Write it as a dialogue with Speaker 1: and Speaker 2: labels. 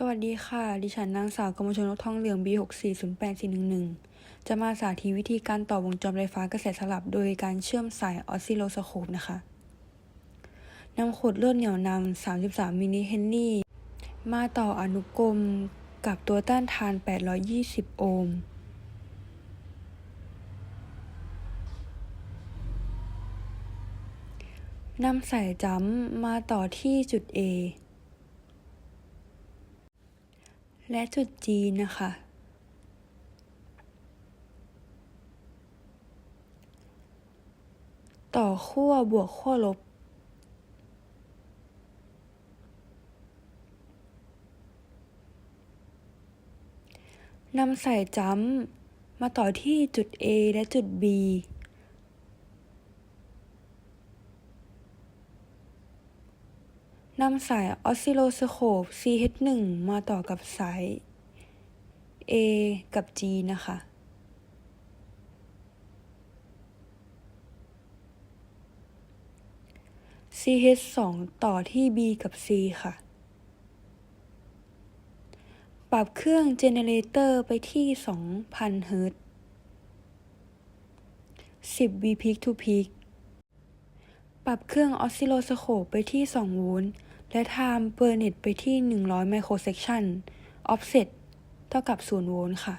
Speaker 1: สวัสดีค่ะ ดิฉันนางสาวกมลชนกทองเหลือง B6408411 จะมาสาธิตวิธีการต่อวงจรไฟฟ้ากระแสสลับโดยการเชื่อมสายออสซิโลสโคปนะคะ นำขวดเลือดเหนียวนำ 33 มิลลิเฮนรี่ มาต่ออนุกรมกับตัวต้านทาน 820 โอห์ม นำสายจัมมาต่อที่จุด A และจุด G นะคะ ต่อขั้วบวกขั้วลบ นำสายจัมป์มาต่อที่จุด A และจุด B นำสายออสซิโลสโคป CH1 มาต่อกับสาย A กับ G นะคะ CH2 ต่อที่ B กับ C ค่ะ ปรับเครื่องเจเนเรเตอร์ไปที่ 2,000 เฮิรตซ์10 V peak to peak ปรับเครื่องออสซิโลสโคปไปที่ 2 โวลต์ และ time per net ไปที่ 100 microsection offset เท่ากับ 0 โวลต์ค่ะ